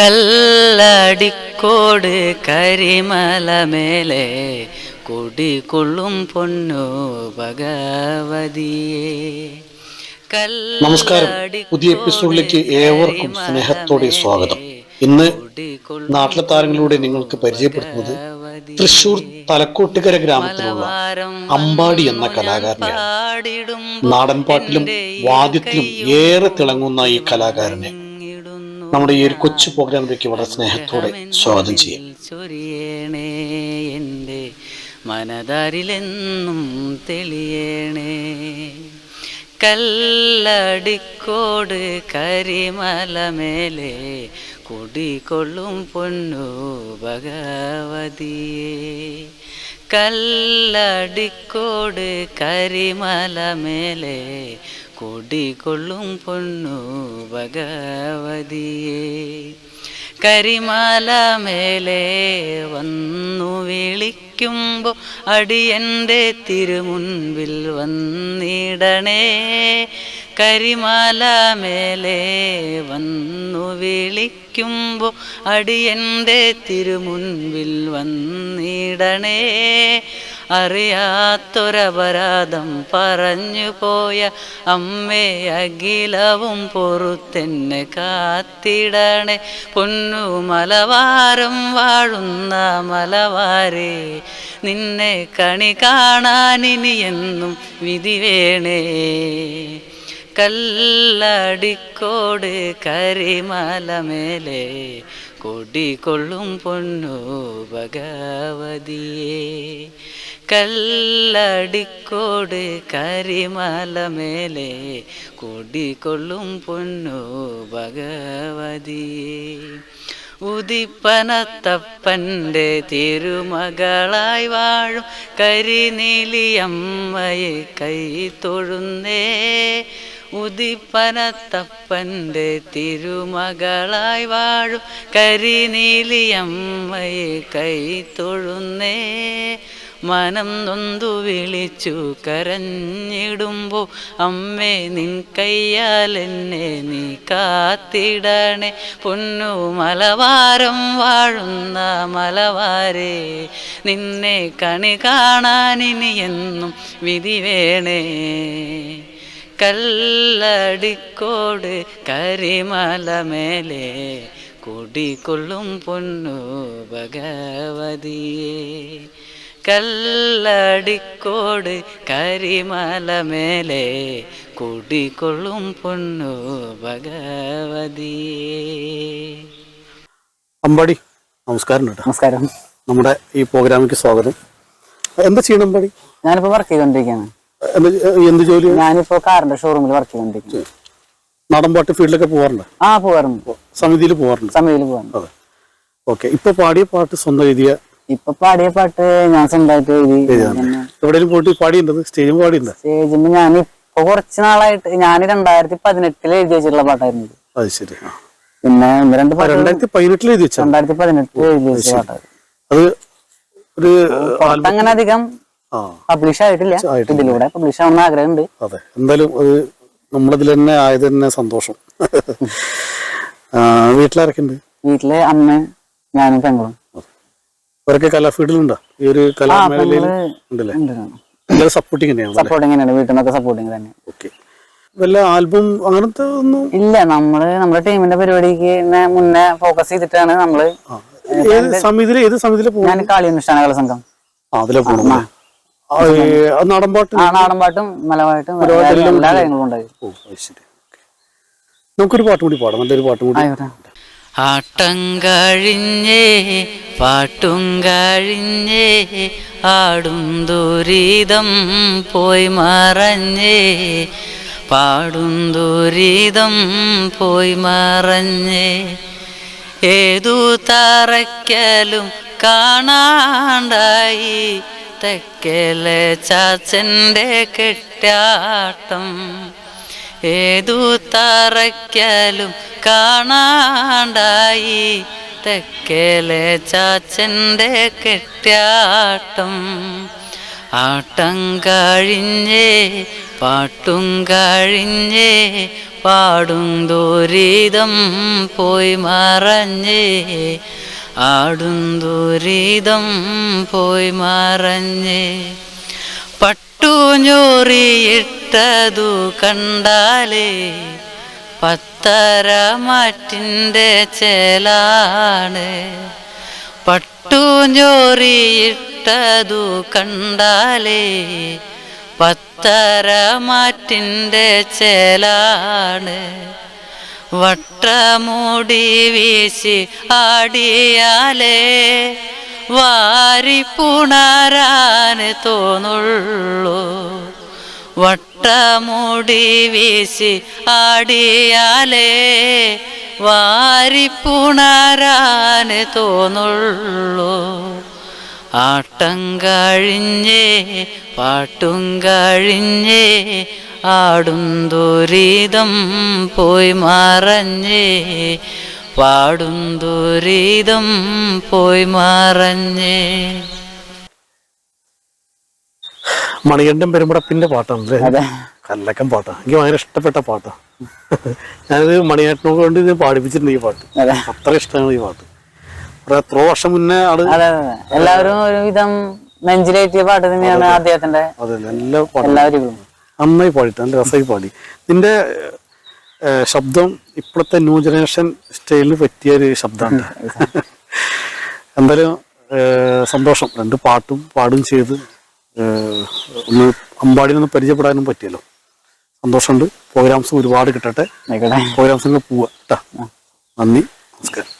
കല്ലടിക്കോട് കരിമലമേലെ കൊടികൊള്ളും പൊന്നു ഭഗവതിയെ. നമസ്കാരം. പുതിയ എപ്പിസോഡിലേക്ക് ഏവർക്കും സ്നേഹത്തോടെ സ്വാഗതം. ഇന്ന് നാട്ടിലെ താരങ്ങളിലൂടെ നിങ്ങൾക്ക് പരിചയപ്പെടുത്തുന്നത് തൃശൂർ തലക്കോട്ടുകര ഗ്രാമത്തിലുള്ള അമ്പാടി എന്ന കലാകാരനെയാണ്. നാടൻപാട്ടിലും വാദ്യത്തിലും ഏറെ തിളങ്ങുന്ന ഈ കലാകാരനെ. നമ്മുടെ ഈ ഒരു കൊച്ചു പ്രോഗ്രാമിലേക്ക് വളരെ സ്നേഹത്തോടെ സ്വാഗതം ചെയ്യാം. എന്റെ മനതാരിലെന്നും തെളിയണേ. കല്ലടിക്കോട് കരിമലമേലെ കുടികൊള്ളും പൊന്നു ഭഗവതിയെ. കല്ലടിക്കോട് കരിമലമേലെ കുടികൊള്ളും പൊണ്ണു ഭഗവതിയെ. കരിമാല മേലെ വന്നു വിളിക്കുമ്പോൾ അടിയന്റെ തിരുമുൻപിൽ വന്നിടണേ. കരിമാല മേലെ വന്നു വിളിക്കുമ്പോൾ അടിയന്റെ തിരുമുൻപിൽ വന്നിടണേ. അറിയാത്തൊരപരാധം പറഞ്ഞു പോയ അമ്മേ അഖിലവും പൊറുത്തെന്നെ കാത്തിടണേ. പൊന്നു മലവാരം വാഴുന്ന മലവാരേ നിന്നെ കണി കാണാനിനി എന്നും വിധി വേണേ. കല്ലടിക്കോട് കരിമലമേലെ കൊടികൊള്ളും പൊന്നു ഭഗവതിയെ. കല്ലടിക്കോട് കരിമല മേലെ കൊടികൊള്ളും പൊന്നു ഭഗവതിയെ. ഉദിപ്പനത്തപ്പന്റെ തിരുമകളായി വാഴും കരിനീലിയമ്മയെ കൈ തൊഴുന്നേ. ഉദിപ്പനത്തപ്പന്റെ തിരുമകളായി വാഴും കരിനീലിയമ്മയെ കൈ തൊഴുന്നേ. മനം നൊന്തു വിളിച്ചു കരഞ്ഞിടുമ്പോൾ അമ്മേ നിൻ കയ്യാൽ എന്നെ നീ കാത്തിടണേ. പൊന്നു മലവാരം വാഴുന്ന മലവാരേ നിന്നെ കണി കാണാനിനി എന്നും വിധി വേണേ. കല്ലടിക്കോട് കരിമലമേലെ കൊടികൊള്ളും പൊന്നു ഭഗവതിയെ. കല്ലടിക്കോട് കരിമല മേലെ കുടികൊള്ളും പൊന്നു ഭഗവതിയെ അമ്പാടി നമസ്കാരം നമസ്കാരം. നമ്മുടെ ഈ പ്രോഗ്രാമിക്ക് സ്വാഗതം. എന്താ ചെയ്യണം അമ്പാടി? ഞാനിപ്പോ വർക്ക് ചെയ്തോണ്ടിരിക്കുകയാണ് എന്ത് ജോലി? ഞാനിപ്പോ കാറിന്റെ ഷോറൂമിൽ വർക്ക് ചെയ്തോണ്ടിരിക്കുന്നു നാടൻപാട്ട് ഫീൽഡിലൊക്കെ പോകാറുണ്ട് ആ പോവാറുണ്ട്. സമിതിയിൽ പോകാറുണ്ട് സമിതിയിൽ പോവാറുണ്ട്. അതെ. ഓക്കെ ഇപ്പൊ പാടിയ പാട്ട് സ്വന്തം എഴുതിയ ഇപ്പൊ പാടിയ പാട്ട് ഞാൻ സ്വന്തമായിട്ട് എഴുതി എവിടെയും പോയിട്ട് പാടിയുണ്ടത് സ്റ്റേജിൽ പാടിയുണ്ട്? സ്റ്റേജിൽ ഞാൻ ഇപ്പൊ കുറച്ച് നാളായിട്ട് ഞാൻ രണ്ടായിരത്തി പതിനെട്ടിൽ എഴുതി വെച്ചിട്ടുള്ള പാട്ടായിരുന്നു. അത് ശരി. പിന്നെ ഒന്ന് രണ്ട് രണ്ടായിരത്തി പതിനെട്ടിൽ എഴുതി വെച്ചു? രണ്ടായിരത്തി പതിനെട്ടിൽ എഴുതി വെച്ച പാട്ടായിരുന്നു അത് ഒരു പുറത്ത് അങ്ങനെ അധികം പബ്ലിഷ് ആയിട്ടില്ല. ഇതിലൂടെ പബ്ലിഷ് ആവുന്ന ആഗ്രഹമുണ്ട്. അതെ. എന്തായാലും അത് നമ്മളതിൽ തന്നെ ആയത് തന്നെ സന്തോഷം. ആ, വീട്ടിലാരൊക്കെ ഉണ്ട് വീട്ടിൽ അമ്മ ഞാനും പെങ്ങളും. അവരൊക്കെ കലാ ഫീൽഡിലുണ്ടോ ഈ ഒരു കലാമേളയിൽ സപ്പോർട്ടിംഗ് ഉണ്ടല്ലേ? സപ്പോർട്ടിംഗ് എല്ലാവരും സപ്പോർട്ടിങ് തന്നെയാണ് സപ്പോർട്ടിങ് തന്നെയാണ് വീട്ടിൽ നിന്നൊക്കെ സപ്പോർട്ടിങ് തന്നെ. ഓക്കെ. വല്ല ആൽബം അങ്ങനത്തെ ഒന്നും? ഇല്ല നമ്മൾ നമ്മുടെ ടീമിന്റെ പരിപാടിക്ക് ന്നെ മുന്നേ ഫോക്കസ് ചെയ്തിട്ടാണ് നമ്മൾ ആ. ഏത് പോകും ഞാൻ കാളി അനുഷ്ഠാന കല സംഘം. ആ അതിലെ പോകണം നാടൻപാട്ട്? ആ നാടൻപാട്ടും മലപാട്ടും എല്ലാ കാര്യങ്ങളും ഉണ്ടായി. ഓ അത് ശരി. നമുക്കൊരു പാട്ടും കൂടി പാടാം നല്ലൊരു പാട്ടും കൂടി. ആയിക്കോട്ടെ. ആട്ടം കഴിഞ്ഞേ പാട്ടും കഴിഞ്ഞേ ആടും ദുരിതം പോയി മറഞ്ഞേ. പാടും ദുരിതം പോയി മറഞ്ഞേ. ഏതു തറയ്ക്കലും കാണാണ്ടായി. തെക്കലെ ചാച്ചന്റെ കെട്ടാട്ടം ഏതു തറയ്ക്കലും കാണാണ്ടായി. തെക്കേലെ ചാച്ചന്റെ കെട്ടാട്ടം ആട്ടം കഴിഞ്ഞേ പാട്ടും കഴിഞ്ഞേ പാടും ദുരിതം പോയി മറഞ്ഞേ. ആടും ദുരിതം പോയി മറഞ്ഞേ. പട്ടുഞ്ഞോറിയിട്ടതു കണ്ടാലേ പത്തര മാറ്റിന്റെ ചേലാണ്. പട്ടുഞ്ഞോറിയിട്ടതു കണ്ടാലേ പത്തര മാറ്റിന്റെ ചേലാണ്. വട്ടമൂടി വീശി ആടിയാലേ വാരി പുണരാന് തോന്നുള്ളൂ. വട്ടമൂടി വീശി ആടിയാലേ വാരി പുണരാന് തോന്നുള്ളൂ. ആട്ടം കഴിഞ്ഞേ പാട്ടും കഴിഞ്ഞേ ആടും ദുരിതം പോയി മറഞ്ഞേ പാടും ദുരിതം പോയി മറഞ്ഞേ. മണികണ്ഠൻ പെരുമ്പടപ്പിന്റെ പാട്ടാണ് അല്ലേ? കല്ലക്കം കല്ലക്കൻ പാട്ടാ. എനിക്ക് ഭയങ്കര ഇഷ്ടപ്പെട്ട പാട്ടാ. ഞാനിത് മണിയേട്ടനെ കൊണ്ട് ഇത് പാടിപ്പിച്ചിട്ടുണ്ട് ഈ പാട്ട്. അതെ. അത്ര ഇഷ്ടമാണ് ഈ പാട്ട്. എത്ര വർഷം മുന്നേ ആണ് എല്ലാവരും ഒരുവിധം നെഞ്ചിലേറ്റിയ പാട്ട് തന്നെയാണ് അദ്ദേഹത്തിന്റെ അതെ. എല്ലാ പാട്ടും. എല്ലാവരും നന്നായി പാടിട്ട് നല്ല രസമായി പാടി. നിന്റെ ശബ്ദം ഇപ്പോഴത്തെ ന്യൂ ജനറേഷൻ സ്റ്റൈലിന് പറ്റിയ ഒരു ശബ്ദമാണ് എന്തായാലും സന്തോഷം. രണ്ട് പാട്ടും പാടും ചെയ്ത് ഏഹ്, അമ്പാടിയിൽ നിന്ന് പരിചയപ്പെടാനും പറ്റിയല്ലോ. സന്തോഷമുണ്ട്. പ്രോഗ്രാംസ് ഒരുപാട് കിട്ടട്ടെ. പ്രോഗ്രാംസ് പ്രോഗ്രാംസിന് പോവാ. കേട്ടാ നന്ദി. നമസ്കാരം.